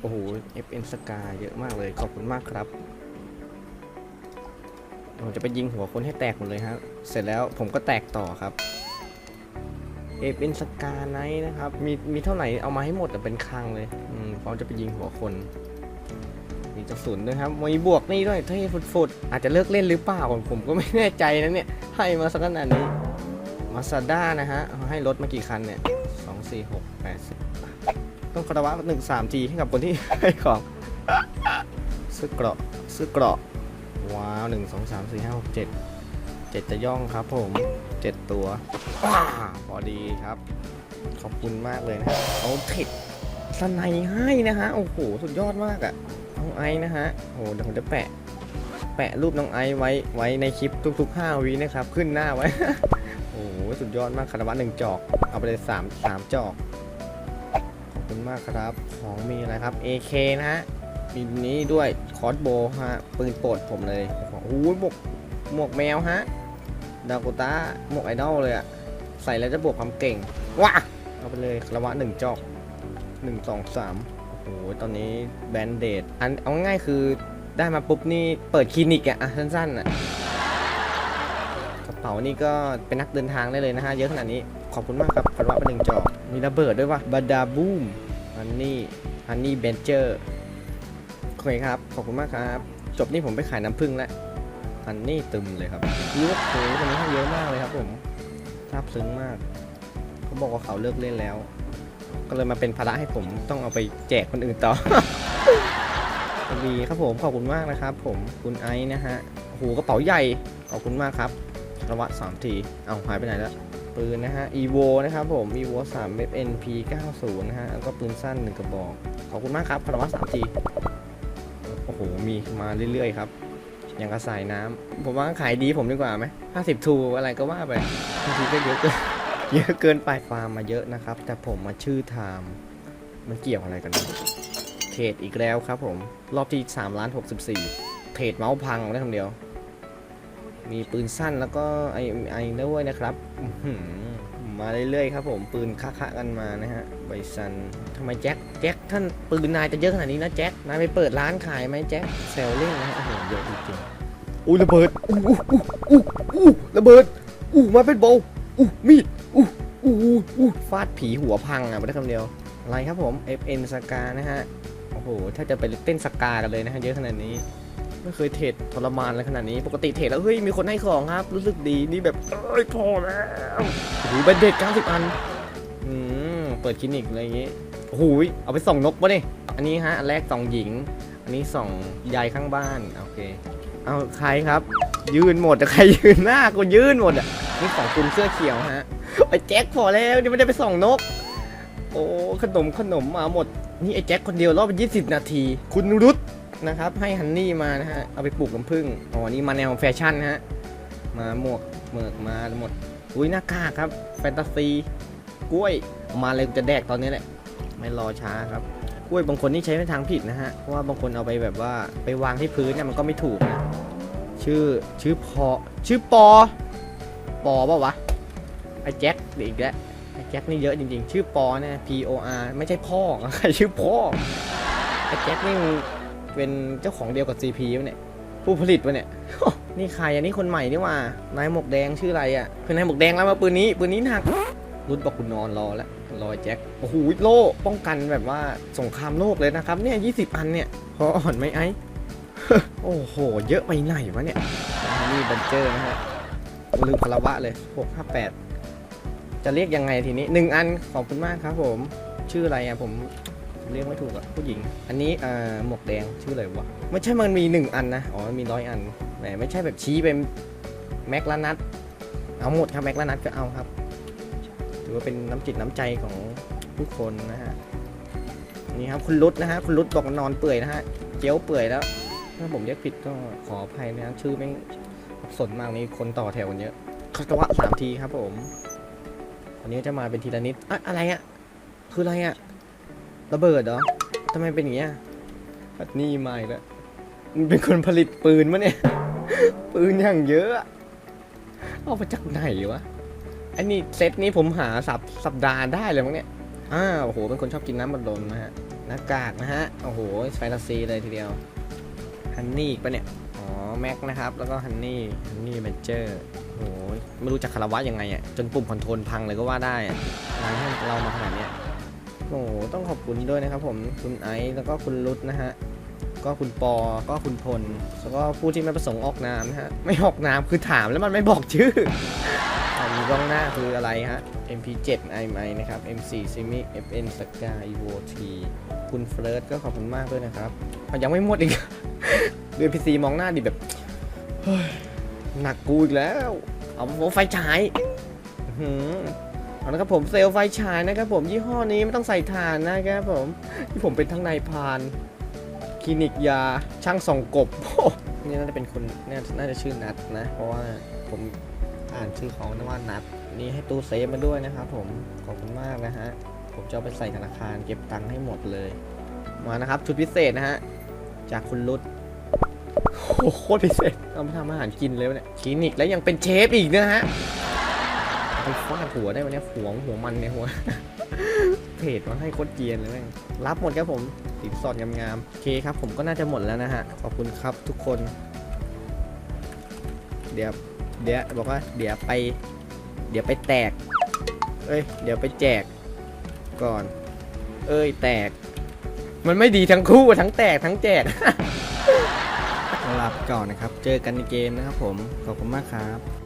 โอ้โห FN สกาเยอะมากเลย ขอบคุณมากครับ ผมจะไปยิงหัวคนให้แตกหมดเลยครับเสร็จแล้วผมก็แตกต่อครับ FN สกาไนท์นะครับ มีมีเท่าไหร่เอามาให้หมดแต่เป็นคลังเลยอืมพร้อมจะไปยิงหัวคน มีกระสุนด้วยครับ มีบวกนี่ด้วยเท่ฟุดๆอาจจะเลิกเล่นหรือเปล่าผมผมก็ไม่แน่ใจนะเนี่ย ให้มาสักขนาดนี้มาซาด้านะฮะ ให้รถมากี่คันเนี่ยสองสี่หกแปดสิบ ต้องคารวะหนึ่งสามทีให้กับคนที่ให้ของเสื้อเกราะเสื้อเกราะว้าวหนึ่งสองสามสี่ห้าหกเจ็ดเจ็ดจะย่องครับผมเจ็ดตัวพอดีครับ ขอบคุณมากเลยนะเอาเทคสไนให้นะฮะโอ้โหสุดยอดมากอะ่ะน้องไอซ์นะฮะโอ้โหเดี๋ยวผมจะแปะ แปะรูปน้องไอไว้ไว้ในคลิปทุกๆ5วินะครับ ขึ้นหน้าไว้ โอ้โหสุดยอดมากคารวะหนึ่งจอก เอาไปเลยสามสามจอก คุณมากครับ ของมีอะไรครับ AK นะฮะมีนี้ด้วยคอสโบฮะ ปืนโปรดผมเลยโอ้โหหมวกหมวกแมวฮะ ดาโกต้าหมวกไอดอลเลยอะใส่แล้วจะบวกความเก่ง ว้าเอาไปเลยคารวะหนึ่งจอกหนึ่งสองสามโอ้โห ตอนนี้แบนเดดอันเอาง่ายคือได้มาปุ๊บนี่เปิดคลินิกอะอะสั้นๆอะกระเป๋านี่ก็เป็นนักเดินทางได้เลยนะฮะ เยอะขนาดนี้ ขอบคุณมากครับคารวะเป็นหนึ่งจอก มีระเบิดด้วยวะบาดาบูมฮันนี่ฮันนี่เบนเจอร์โอเคครับ ขอบคุณมากครับ จบนี่ผมไปขายน้ำผึ้งแล้วฮันนี่ตึมเลยครับเลูกโหคนนี้ให้เยอะมากเลยครับผมซาบซึ้งมากเขาบอกว่าเขาเลิกเล่นแล้ว ก็เลยมาเป็นภาระให้ผมต้องเอาไปแจกคนอื่นต่อดีครับผมขอบคุณมากนะครับ ผมคุณไอซ์นะฮะโอ้โหกระเป๋าใหญ่ขอบคุณมากครับระวะ3ทีเอาหายไปไหนแล้ว ปืนนะฮะ evo นะครับผม evo 3 fnp 90นะฮะ แล้วก็ปืนสั้น1กระบอก ขอบคุณมากครับระวะ3ทีโอ้โห มีมาเรื่อยๆครับ อย่างกระสายน้ำ ผมว่าขายดีผมดีกว่าไหม50ทูอะไรก็ว่าไปบางทีก็เยอะเกินเยอะเกินไปฟาร์มมาเยอะนะครับ แต่ผมมาชื่อไทม์มันเกี่ยวอะไรกันเนี่ยเทรดอีกแล้วครับผม รอบที่3ล้าน64เทรดเมาส์พังได้คำเดียว มีปืนสั้นแล้วก็ไอไอด้วยนะครับอื้อหือมาเรื่อยๆครับผมปืนคะๆกันมานะฮะไบซันทำไมแจ็คแจ็คท่านปืนนายจะเยอะขนาดนี้นะแจ็คนายไปเปิดร้านขายไหมแจ็คเซลลิ่งนะฮะโอ้โหเยอะจริงๆอุ้ยระเบิดอู้อู้อู้อู้อู้ระเบิดอู้มาเป็นโบว์อู้มีดอู้อู้อู้อู้ฟาดผีหัวพังอะไม่ได้คำเดียวอะไรครับผม FN สกานะฮะโอ้โหถ้าจะไปเต้นสกากันเลยนะฮะเยอะขนาดนี้ ไม่เคยเทรดทรมานอะไรขนาดนี้ ปกติเทรดแล้วเฮ้ยมีคนให้ของครับ รู้สึกดีนี่แบบเอ้ยพอแล้วโอ้โหเป็นเด็ก90 อันอืมเปิดคลินิกอะไรอย่างงี้โอ้โหเอาไปส่องนกปะเนี่ยอันนี้ฮะอันแรกส่องหญิง อันนี้ส่องยายข้างบ้านโอเคเอาใครครับ ยืนหมดแต่ใครยืนหน้ากูยืนหมดอะนี่ของคุณเสื้อเขียวฮะไอ้แจ็คพอแล้วนี่ไม่ได้ไปส่องนก โอ้ขนมขนมมาหมดนี่ไอ้แจ็คคนเดียวรอบ20นาที คุณรุต นะครับ ให้ฮันนี่มานะฮะ เอาไปปลูกน้ำผึ้งอ๋อนี่มาแนวแฟชั่นนะฮะ มาหมวกเมือกมาหมด อุ้ยหน้ากากครับ แฟนตาซี กล้วยเอามาเลยจะแดกตอนนี้แหละ ไม่รอช้าครับ กล้วยบางคนนี่ใช้ในทางผิดนะฮะ เพราะว่าบางคนเอาไปแบบว่าไปวางที่พื้นเนี่ยมันก็ไม่ถูกนะ ชื่อชื่อพอ ชื่อปอ ปอปะวะ ไอ้แจ็คเดี๋ยวอีกแล้วไอ้แจ็คนี่เยอะจริงๆ ชื่อปอเนี่ย P O R ไม่ใช่พ่อใครชื่อพ่อไอ้แจ็คนี่ เป็นเจ้าของเดียวกับ CP วะเนี่ย ผู้ผลิตวะเนี่ย นี่ใครอันนี้คนใหม่นี่ว่านายหมวกแดงชื่ออะไรอะคือนายหมวกแดงแล้วมาปืนนี้ปืนนี้หนักรุ่นบอกคุณนอนรอแล้วรอแจ็คโอ้โหโล่ป้องกันแบบว่าสงครามโลกเลยนะครับเนี่ย20อันเนี่ยพออ่อนไหมไอ้โอ้โห เยอะไปไหนวะเนี่ยนี่บันเจอร์นะฮะลืมคาราวะเลย658จะเรียกยังไงทีนี้หนึ่งอันขอบคุณมากครับผม ชื่ออะไรอะผม เรียกไม่ถูกอะผู้หญิง อันนี้อ่อหมวกแดงชื่ออะไรวะไม่ใช่มันมีหนึ่งอันนะอ๋อมันมีร้อยอันแหมไม่ใช่แบบชี้เป็นแม็กลนัดเอาหมดครับแม็กลนัดก็เอาครับถือว่าเป็นน้ำจิตน้ำใจของผู้คนนะฮะนี่ครับคุณรุดนะฮะคุณรุดบอกนอนเปื่อยนะฮะเจียวเปื่อยแล้ว ถ้าผมเรียกผิดก็ขออภัยนะชื่อแม่งสนมากนี่คนต่อแถวกันเยอะคาตวะสามทีครับผมอันนี้จะมาเป็นทีละนิดอะอะไรอะคืออะไรอะ ระเบิดเหรอทำไมเป็นอย่างเงี้ยอัดนี่มาอีกแล้วมันเป็นคนผลิตปืนมะเนี่ย ปืนอย่างเยอะอะ เอามาจากไหนวะอันนี้เซตนี้ผมหาสัปสัปดาห์ได้เลยมั้งเนี่ยอ้าวโอ้โห เป็นคนชอบกินน้ำบัดลมนะฮะ หน้ากากนะฮะ โอ้โห แฟนตาซีเลยทีเดียว ฮันนี่ปะเนี่ย อ๋อ แม็กนะครับ แล้วก็ฮันนี่ ฮันนี่เบนเจอร์ โอ้โห ไม่รู้จะคารวะยังไงอะ จนปุ่มคอนโทรลพังเลยก็ว่าได้อะงานให้เรามาขนาดเนี้ย โอ้โหต้องขอบคุณด้วยนะครับผมคุณไอซ์แล้วก็คุณรุดนะฮะก็คุณปอ ก็คุณพล แล้วก็ผู้ที่ไม่ประสงค์ออกนามนะฮะ ไม่ออกนามคือถามแล้วมันไม่บอกชื่ออ่ามีกล้องหน้าคืออะไรฮะ MP7 IMI นะครับ M4 Simi FN Sky Evo T คุณเฟิร์สก็ขอบคุณมากด้วยนะครับยังไม่หมดอีกดู PC มองหน้าดิแบบหนักกูอีกแล้ว เอาไฟฉายหือ เอาละครับผมเซลไฟฉายนะครับผมยี่ห้อนี้ไม่ต้องใส่ถ่านนะครับผมที่ผมเป็นทั้งนายพานคลินิกยาช่างส่องกบโอ้นี่น่าจะเป็นคนน่าน่าจะชื่อนัดนะ เพราะว่าผมอ่านชื่อของนะว่านัดนี่ให้ตู้เซฟมาด้วยนะครับผมขอบคุณมากนะฮะผมจะไปใส่ธนาคารเก็บตังค์ให้หมดเลย มานะครับชุดพิเศษนะฮะจากคุณรุดโหโคตรพิเศษเอาไปทำอาหารกินเลยวะเนี่ยคลินิกแล้วยังเป็นเชฟอีกนะฮะ ไปฟาดหัวได้วันนี้หัวหัวมันเนี่ยหัวเพจมาให้โคตรเกียนเลยแม่งรับหมดครับผมสินสอดงามๆโอเคครับ ผมก็น่าจะหมดแล้วนะฮะขอบคุณครับทุกคน เดี๋ยวเดี๋ยวบอกว่าเดี๋ยวไป เดี๋ยวไปแตก เอ้ย เดี๋ยวไปแจกก่อน เอ้ยแตก มันไม่ดีทั้งคู่ทั้งแตกทั้งแจกลาไปก่อนนะครับ เจอกันในเกมนะครับผม ขอบคุณมากครับ